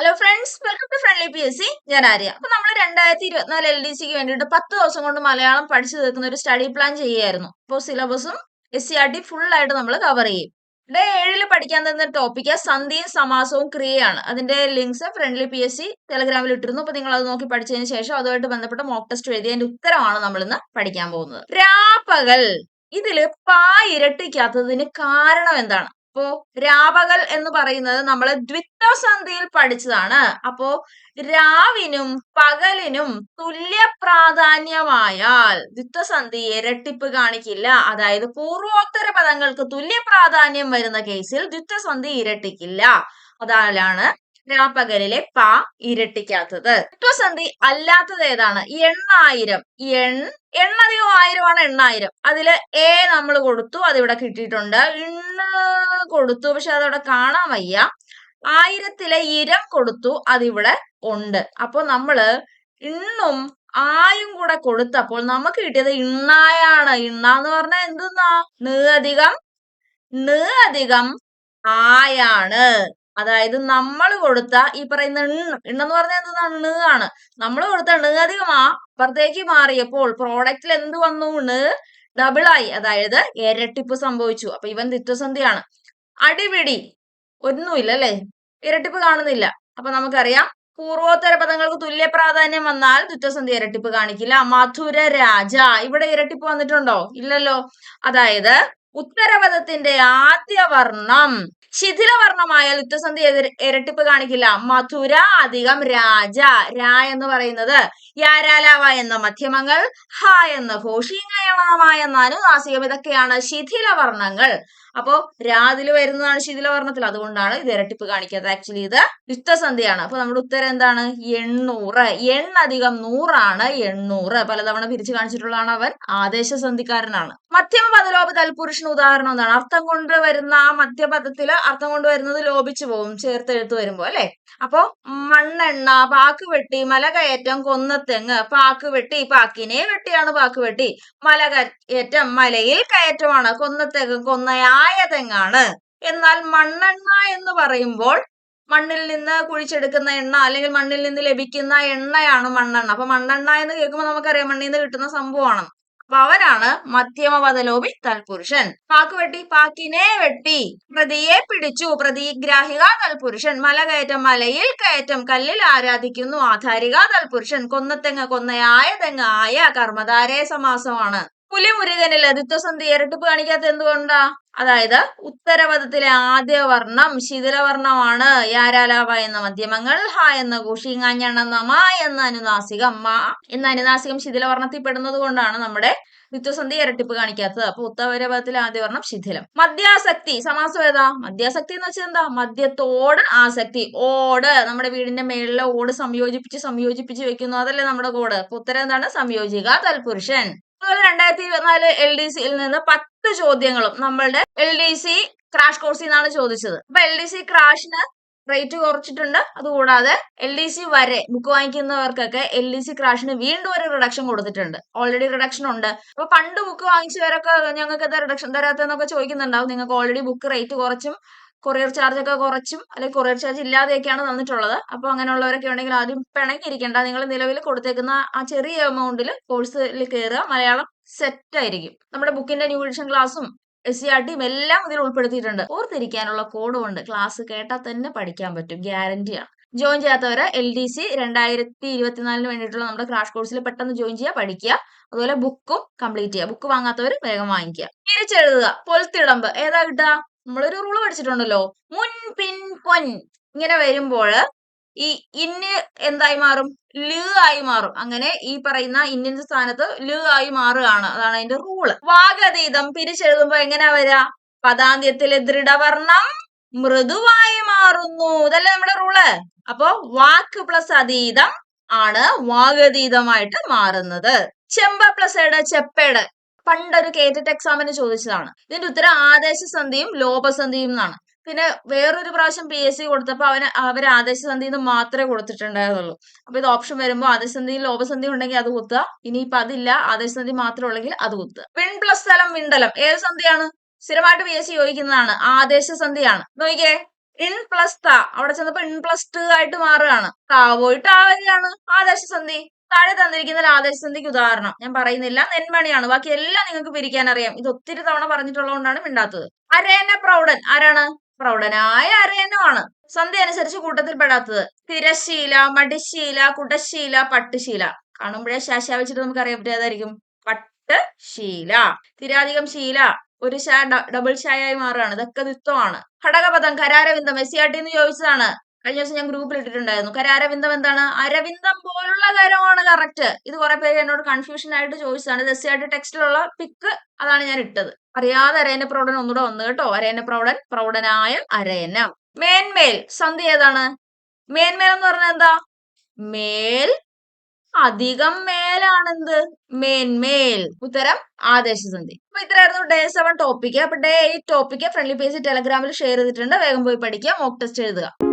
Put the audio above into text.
Hello friends welcome to friendly P S C ഞാൻ ആര്യ. അപ്പൊ നമ്മൾ രണ്ടായിരത്തി ഇരുപത്തിനാല് എൽ ഡി സിക്ക് വേണ്ടിയിട്ട് പത്ത് ദിവസം കൊണ്ട് മലയാളം പഠിച്ചു തീർക്കുന്ന ഒരു സ്റ്റഡി പ്ലാൻ ചെയ്യുമായിരുന്നു അപ്പോൾ സിലബസും S C R T full ആയിട്ട് നമ്മൾ കവർ ചെയ്യും. ഡേ ഏഴിൽ പഠിക്കാൻ തന്ന ടോപ്പിക്ക് സന്ധിയും സമാസവും ക്രിയയാണ്. അതിന്റെ links friendly P S C ടെലഗ്രാമിൽ ഇട്ടിരുന്നു. അപ്പൊ നിങ്ങൾ അത് നോക്കി പഠിച്ചതിന് ശേഷം അതുമായിട്ട് ബന്ധപ്പെട്ട മോക്ക് ടെസ്റ്റ് എഴുതിയതിന്റെ ഉത്തരമാണ് നമ്മൾ ഇന്ന് പഠിക്കാൻ പോകുന്നത്. രാപ്പകൽ. ഇതിൽ പാ ഇരട്ടിക്കാത്തതിന് കാരണം എന്താണ്? അപ്പോ രാപകൽ എന്ന് പറയുന്നത് നമ്മൾ ദ്വിത്വസന്ധിയിൽ പഠിച്ചതാണ്. അപ്പോ രാവിനും പകലിനും തുല്യ പ്രാധാന്യമായാൽ ദ്വിത്വസന്ധി ഇരട്ടിപ്പ് കാണിക്കില്ല. അതായത് പൂർവോത്തര പദങ്ങൾക്ക് തുല്യ പ്രാധാന്യം വരുന്ന കേസിൽ ദ്വിത്വസന്ധി ഇരട്ടിക്കില്ല. അതാണ് രാപ്പകലിലെ പ ഇരട്ടിക്കാത്തത്. ദ്വിത്വസന്ധി അല്ലാത്തത് ഏതാണ്? എണ്ണായിരം. എൺ എണ്ണധികം ആയിരമാണ് എണ്ണായിരം. അതിൽ എ നമ്മൾ കൊടുത്തു അതിവിടെ കിട്ടിയിട്ടുണ്ട്. ഇണ്ണ് കൊടുത്തു പക്ഷെ അതവിടെ കാണാൻ വയ്യ. ആയിരത്തിലെ ഇരം കൊടുത്തു അതിവിടെ ഉണ്ട്. അപ്പൊ നമ്മൾ ഇണ്ണും ആയും കൂടെ കൊടുത്തപ്പോൾ നമുക്ക് കിട്ടിയത് ഇണ്ണായാണ്. ഇണ്ണ എന്ന് പറഞ്ഞാൽ എന്തെന്നാ? ന് അധികം ന് അധികം ആയാണ്. അതായത് നമ്മൾ കൊടുത്ത ഈ പറയുന്ന ഇണ്ണ് ഇണ്ണെന്ന് പറഞ്ഞാൽ എന്താണ് ണ് ആണ്. നമ്മൾ കൊടുത്ത ണ് അധികം അപ്പുറത്തേക്ക് മാറിയപ്പോൾ പ്രോഡക്റ്റിൽ എന്ത് വന്നു? ണ് ഡബിളായി അതായത് ഇരട്ടിപ്പ് സംഭവിച്ചു. അപ്പൊ ഇവൻ ദിത്വസന്ധിയാണ് അടിപിടി ഒന്നുമില്ല അല്ലെ? ഇരട്ടിപ്പ് കാണുന്നില്ല. അപ്പൊ നമുക്കറിയാം പൂർവോത്തര പദങ്ങൾക്ക് തുല്യ പ്രാധാന്യം വന്നാൽ ദുറ്റസന്ധി ഇരട്ടിപ്പ് കാണിക്കില്ല. മധുര രാജ. ഇവിടെ ഇരട്ടിപ്പ് വന്നിട്ടുണ്ടോ? ഇല്ലല്ലോ. അതായത് ഉത്തരപദത്തിന്റെ ആദ്യ വർണം. ശിഥിലവർണമായാൽ എതിർ ഇരട്ടിപ്പ് കാണിക്കില്ല. മധുര അധികം രാജ. രാ എന്ന് പറയുന്നത് യാരാലാവ എന്ന മധ്യമങ്ങൾ ഹ എന്ന ഘോഷീങ്ങയണമ എന്ന അനുനാസികം. ഇതൊക്കെയാണ് ശിഥിലവർണങ്ങൾ. അപ്പോ രാതിൽ വരുന്നതാണ് ശിഥിലവർണത്തിൽ. അതുകൊണ്ടാണ് ഇത് ഇരട്ടിപ്പ് കാണിക്കാത്തത്. ആക്ച്വലി ഇത് യുദ്ധസന്ധിയാണ്. അപ്പൊ നമ്മുടെ ഉത്തരം എന്താണ്? എണ്ണൂറ്. എണ്ണധികം നൂറാണ് എണ്ണൂറ്. പലതവണ പിരിച്ചു കാണിച്ചിട്ടുള്ളതാണ് അവൻ. ആദേശസന്ധിക്കാരനാണ്. മധ്യമ പദലോപ തൽപുരുഷന് ഉദാഹരണം എന്താണ്? അർത്ഥം കൊണ്ടുവരുന്ന ആ മധ്യപദത്തിൽ അർത്ഥം കൊണ്ടുവരുന്നത് ലോപിച്ചു പോകും ചേർത്തെഴുത്ത് വരുമ്പോ അല്ലെ? അപ്പോ മണ്ണെണ്ണ പാക്ക് വെട്ടി മല കയറ്റം കൊന്നത്തെങ്ങ് പാക്ക് വെട്ടി പാക്കിനെ വെട്ടിയാണ് പാക്ക് വെട്ടി. മല കയറ്റം മലയിൽ കയറ്റമാണ് കൊന്നത്തെങ്ങ് കൊന്നയായ തെങ്ങാണ്. എന്നാൽ മണ്ണെണ്ണ എന്ന് പറയുമ്പോൾ മണ്ണിൽ നിന്ന് കുഴിച്ചെടുക്കുന്ന എണ്ണ അല്ലെങ്കിൽ മണ്ണിൽ നിന്ന് ലഭിക്കുന്ന എണ്ണയാണ് മണ്ണെണ്ണ. അപ്പൊ മണ്ണെണ്ണ എന്ന് കേൾക്കുമ്പോൾ നമുക്കറിയാം മണ്ണിൽ നിന്ന് കിട്ടുന്ന സംഭവമാണ്. അവനാണ് മധ്യമ പദലോപി തൽപുരുഷൻ. പാക്ക് വെട്ടി പാക്കിനെ വെട്ടി. പ്രതിയെ പിടിച്ചു. പ്രതിഗ്രാഹിക തൽപുരുഷൻ. മല കയറ്റം മലയിൽ കയറ്റം കല്ലിൽ ആരാധിക്കുന്നു. ആധാരിക തൽപുരുഷൻ. കൊന്നത്തെങ്ങ് കൊന്നയായ തെങ്ങായ കർമ്മധാരയ സമാസമാണ്. പുലിമുരുകനിൽ അതിത്വസന്ധി. ഇരട്ടിപ്പ് കാണിക്കാത്ത എന്തുകൊണ്ടാ? അതായത് ഉത്തരപദത്തിലെ ആദ്യ വർണം ശിഥിലവർണമാണ്. യാരാലാവ എന്ന മധ്യമങ്ങൾ ഹ എന്ന കുഷിങ്ങഞ്ഞെണ്ണ മ എന്ന അനുനാസികം മ എന്ന അനുനാസികം ശിഥിലവർണത്തിൽ പെടുന്നത് കൊണ്ടാണ് നമ്മുടെ നിത്യസന്ധി ഇരട്ടിപ്പ് കാണിക്കാത്തത്. അപ്പൊ ഉത്തരപദത്തിലെ ആദ്യ വർണം ശിഥിലം. മദ്യാസക്തി സമാസം ഏതാ? മദ്യാസക്തി എന്ന് വെച്ചാൽ എന്താ? മദ്യത്തോട് ആസക്തി ഓട്. നമ്മുടെ വീടിന്റെ മേളിലെ ഓട് സംയോജിപ്പിച്ച് സംയോജിപ്പിച്ച് വെക്കുന്നു. അതല്ലേ നമ്മുടെ കോട്. അപ്പൊ ഉത്തരം എന്താണ്? സംയോജിക തൽപുരുഷൻ. അതുപോലെ രണ്ടായിരത്തി ഇരുപത്തിനാല് എൽ ഡി സിയിൽ നിന്ന് പത്ത് ചോദ്യങ്ങളും നമ്മളുടെ എൽ ഡി സി ക്രാഷ് കോഴ്സിൽ നിന്നാണ് ചോദിച്ചത്. അപ്പൊ എൽ ഡി സി ക്രാഷിന് റേറ്റ് കുറച്ചിട്ടുണ്ട്. അതുകൂടാതെ എൽ ഡി സി വരെ ബുക്ക് വാങ്ങിക്കുന്നവർക്കൊക്കെ എൽ ഡി സി ക്രാഷിന് വീണ്ടും ഒരു റിഡക്ഷൻ കൊടുത്തിട്ടുണ്ട്. ഓൾറെഡി റിഡക്ഷൻ ഉണ്ട്. അപ്പൊ പണ്ട് ബുക്ക് വാങ്ങിച്ചവരൊക്കെ ഞങ്ങൾക്ക് എന്താ റിഡക്ഷൻ തരാത്തെന്നൊക്കെ ചോദിക്കുന്നുണ്ടാവും. നിങ്ങൾക്ക് ഓൾറെഡി ബുക്ക് റേറ്റ് കുറച്ചും കൊറിയർ ചാർജ് ഒക്കെ കുറച്ചും അല്ലെങ്കിൽ കൊറിയർ ചാർജ് ഇല്ലാതെയൊക്കെയാണ് തന്നിട്ടുള്ളത്. അപ്പൊ അങ്ങനെയുള്ളവരൊക്കെ ഉണ്ടെങ്കിൽ ആദ്യം പിണങ്ങിയിരിക്കേണ്ട. നിങ്ങൾ നിലവിൽ കൊടുത്തേക്കുന്ന ആ ചെറിയ എമൗണ്ടിൽ കോഴ്സിൽ കയറുക മലയാളം സെറ്റ് ആയിരിക്കും. നമ്മുടെ ബുക്കിന്റെ ന്യൂ എഡിഷൻ ക്ലാസ്സും എസ് സി ആർ ടിയും എല്ലാം ഇതിൽ ഉൾപ്പെടുത്തിയിട്ടുണ്ട്. ഓർത്തിരിക്കാനുള്ള കോഡും ഉണ്ട് ക്ലാസ് കേട്ടാൽ തന്നെ പഠിക്കാൻ പറ്റും. ഗ്യാരണ്ടിയാണ് ജോയിൻ ചെയ്യാത്തവര് എൽ ഡി സി രണ്ടായിരത്തി ഇരുപത്തിനാലിന് വേണ്ടിയിട്ടുള്ള നമ്മുടെ ക്രാഷ് കോഴ്സിൽ പെട്ടെന്ന് ജോയിൻ ചെയ്യുക പഠിക്കുക. അതുപോലെ ബുക്കും കംപ്ലീറ്റ് ചെയ്യുക. ബുക്ക് വാങ്ങാത്തവർ വേഗം വാങ്ങിക്കുക. തിരിച്ചെഴുതുക. പൊൽത്തിടമ്പ്. ഏതാ കിട്ടുക? നമ്മളൊരു റൂൾ പഠിച്ചിട്ടുണ്ടല്ലോ. മുൻ പിൻ പൊൻ ഇങ്ങനെ വരുമ്പോൾ ഈ ഇന്ന് എന്തായി മാറും? ൽ ആയി മാറും. അങ്ങനെ ഈ പറയുന്ന ഇന്നിന്റെ സ്ഥാനത്ത് ൽ ആയി മാറുകയാണ്. അതാണ് അതിന്റെ റൂൾ വാഗതീതം പിരിച്ചെഴുതുമ്പോ എങ്ങനെയാ വരാ? പദാന്ത്യത്തിലെ ദൃഢവർണം മൃദുവായി മാറുന്നു. ഇതല്ലേ നമ്മുടെ റൂൾ അപ്പോ വാക്ക് പ്ലസ് അതീതം ആണ് വാഗതീതമായിട്ട് മാറുന്നത്. ചെമ്പ പ്ലസ് എട് ചെപ്പേട്. പണ്ടൊരു കേറ്ററ്റ് എക്സാമിന് ചോദിച്ചതാണ്. ഇതിന്റെ ഉത്തരം ആദേശസന്ധിയും ലോപസന്ധിയും എന്നാണ്. പിന്നെ വേറൊരു പ്രാവശ്യം പി എസ് സി കൊടുത്തപ്പോൾ അവന് അവർ ആദേശസന്ധി എന്ന് മാത്രമേ കൊടുത്തിട്ടുണ്ടായിരുന്നുള്ളൂ. അപ്പൊ ഇത് ഓപ്ഷൻ വരുമ്പോൾ ആദേശസന്ധി ലോപസന്ധി ഉണ്ടെങ്കിൽ അത് കുത്തുക. ഇനിയിപ്പൊ അതില്ല ആദേശസന്ധി മാത്രം ഉള്ളെങ്കിൽ അത് കുത്തുക. വിൺ പ്ലസ് സ്ഥലം വിണ്ടലം ഏത് സന്ധിയാണ്? സ്ഥിരമായിട്ട് പി എസ് സി ചോദിക്കുന്നതാണ്. ആദേശസന്ധിയാണ് നോക്കിക്കേ ഇൻ പ്ലസ് ത. അവിടെ ചെന്നപ്പോ ഇൻ പ്ലസ് ടു ആയിട്ട് മാറുകയാണ്. താ പോയിട്ട് ആദേശസന്ധി താഴെ തന്നിരിക്കുന്ന ആദേശസന്ധിക്ക് ഉദാഹരണം. ഞാൻ പറയുന്നില്ല നെന്മണിയാണ്. ബാക്കി എല്ലാം നിങ്ങൾക്ക് പിരിക്കാൻ അറിയാം. ഇത് ഒത്തിരി തവണ പറഞ്ഞിട്ടുള്ളതുകൊണ്ടാണ് മിണ്ടാത്തത്. അരേന പ്രൗഢൻ. ആരാണ്? പ്രൗഢനായ അരയനുമാണ് സന്ധി അനുസരിച്ച് കൂട്ടത്തിൽ പെടാത്തത് തിരശീല മടിശീല കുടശീല പട്ടുശീല. കാണുമ്പോഴേ ശാശ വെച്ചിട്ട് നമുക്ക് അറിയാൻ പറ്റാതായിരിക്കും പട്ട് ശീല തിരാധികം ശീല. ഒരു ഷാ ഡബിൾ ഷായായി മാറുകയാണ്. ഇതൊക്കെ ദിത്വമാണ് ഘടകപദം കരാരവിന്ദം. ടി എന്ന് ചോദിച്ചതാണ്. കഴിഞ്ഞ ദിവസം ഞാൻ ഗ്രൂപ്പിൽ ഇട്ടിട്ടുണ്ടായിരുന്നു. കരാരവിന്ദം എന്താണ്? അരവിന്ദം പോലുള്ള കരമാണ് കറക്റ്റ് ഇത് കുറെ പേര് എന്നോട് കൺഫ്യൂഷൻ ആയിട്ട് ചോദിച്ചതാണ്. ഇത് എസ് സി ആർ ടി ടെക്സ്റ്റിലുള്ള പിക്ക് അതാണ് ഞാൻ ഇട്ടത്. അറിയാതെ അരയന പ്രൗഢൻ ഒന്നുകൂടെ വന്നു കേട്ടോ. അരയന പ്രൗഢൻ പ്രൗഢനായ അരയനം മേന്മേൽ സന്ധി ഏതാണ്? മേന്മേൽ എന്ന് പറഞ്ഞാൽ എന്താ? മേൽ അധികം മേലാണെന്ത്? മേന്മേൽ. ഉത്തരം ആദേശസന്ധി അപ്പൊ ഇത്രയായിരുന്നു ഡേ സെവൻ ടോപ്പിക്ക് അപ്പൊ day eight topic friendly page ടെലഗ്രാമിൽ share ചെയ്തിട്ടുണ്ട്. വേഗം പോയി പഠിക്കുക. മോക്ക് ടെസ്റ്റ് എഴുതുക.